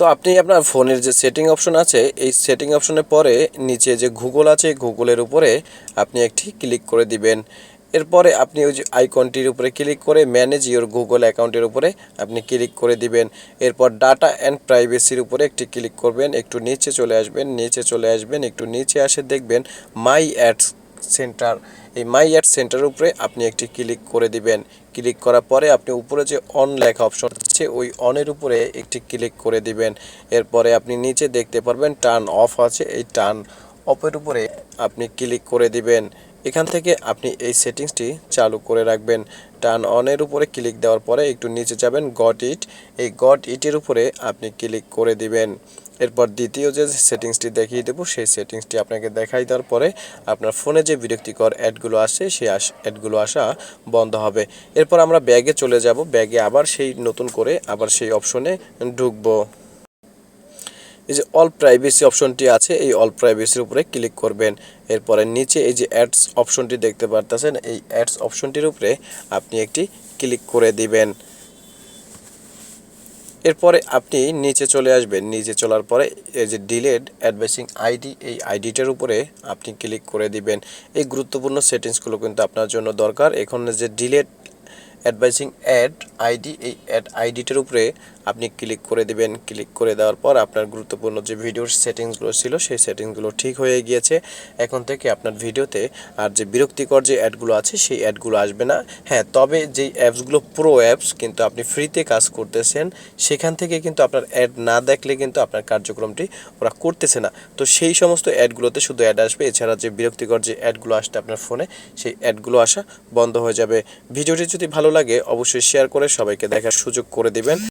তো আপনি আপনার ফোনের যে সেটিং অপশন আছে, এই সেটিং অপশনের পরে নিচে যে গুগল আছে গুগলের উপরে আপনি একটি ক্লিক করে দিবেন। এরপরে আপনি ওই যে আইকনটির উপরে ক্লিক করে ম্যানেজ ইওর গুগল অ্যাকাউন্টের উপরে আপনি ক্লিক করে দিবেন। এরপর ডাটা অ্যান্ড প্রাইভেসির উপরে একটি ক্লিক করবেন, একটু নিচে চলে আসবেন, নিচে চলে আসবেন, একটু নিচে আসে দেখবেন, মাই অ্যাডস সেন্টার। এই মাই অ্যাড সেন্টারের উপরে আপনি একটি ক্লিক করে দিবেন। ক্লিক করার পরে আপনি উপরে যে অন লেখা অপশন আছে, ওই অনের উপরে একটি ক্লিক করে দিবেন। এরপরে আপনি নিচে দেখতে পারবেন টার্ন অফ আছে, এই টার্ন অফের উপরে আপনি ক্লিক করে দিবেন। এখান থেকে আপনি এই সেটিংসটি চালু করে রাখবেন। টার্ন অনের উপরে ক্লিক দেওয়ার পরে একটু নিচে যাবেন গট ইট। এই গট ইটের উপরে আপনি ক্লিক করে দিবেন। এরপর দ্বিতীয় যে সেটিংসটি দেখিয়ে দেবো, সেই সেটিংসটি আপনাকে দেখাই দেওয়ার পরে আপনার ফোনে যে বিরক্তিকর অ্যাডগুলো আসে সেই অ্যাডগুলো আসা বন্ধ হবে। এরপর আমরা ব্যাগে চলে যাব, ব্যাগে আবার সেই নতুন করে আবার সেই অপশনে ঢুকবো। এই যে অল প্রাইভেসি অপশনটি আছে, এই অল প্রাইভেসির উপরে ক্লিক করবেন। এরপরে নিচে এই যে অ্যাডস অপশনটি দেখতে পারতেছেন, এই অ্যাডস অপশনটির উপরে আপনি একটি ক্লিক করে দিবেন। এরপরে আপনি নিচে চলে আসবেন। নিচে চলার পরে এই যে ডিলেড অ্যাডভাইসিং আইডি, এই আইডিটার উপরে আপনি ক্লিক করে দিবেন। এই গুরুত্বপূর্ণ সেটিংসগুলো কিন্তু আপনার জন্য দরকার। এখন যে ডিলেড অ্যাডভাইসিং অ্যাড আইডি, এই অ্যাড আইডিটার উপরে আপনি ক্লিক করে দিবেন। ক্লিক করে দেওয়ার পর আপনার গুরুত্বপূর্ণ যে ভিডিওর সেটিংসগুলো ছিল, সেই সেটিংসগুলো ঠিক হয়ে গিয়েছে। এখন থেকে আপনার ভিডিওতে আর যে বিরক্তিকর যে অ্যাডগুলো আছে, সেই অ্যাডগুলো আসবে না। হ্যাঁ তবে যেই অ্যাপসগুলো প্রো অ্যাপস কিন্তু আপনি ফ্রিতে কাজ করতেছেন, সেখান থেকে কিন্তু আপনার অ্যাড না দেখলে কিন্তু আপনার কার্যক্রমটি ওরা করতেছে না। তো সেই সমস্ত অ্যাডগুলোতে শুধু অ্যাড আসবে। এছাড়া যে বিরক্তিকর যে অ্যাডগুলো আসতে আপনার ফোনে সেই অ্যাডগুলো আসা বন্ধ হয়ে যাবে। ভিডিওটি যদি ভালো লাগে, অবশ্যই শেয়ার করে সবাইকে দেখার সুযোগ করে দিবেন।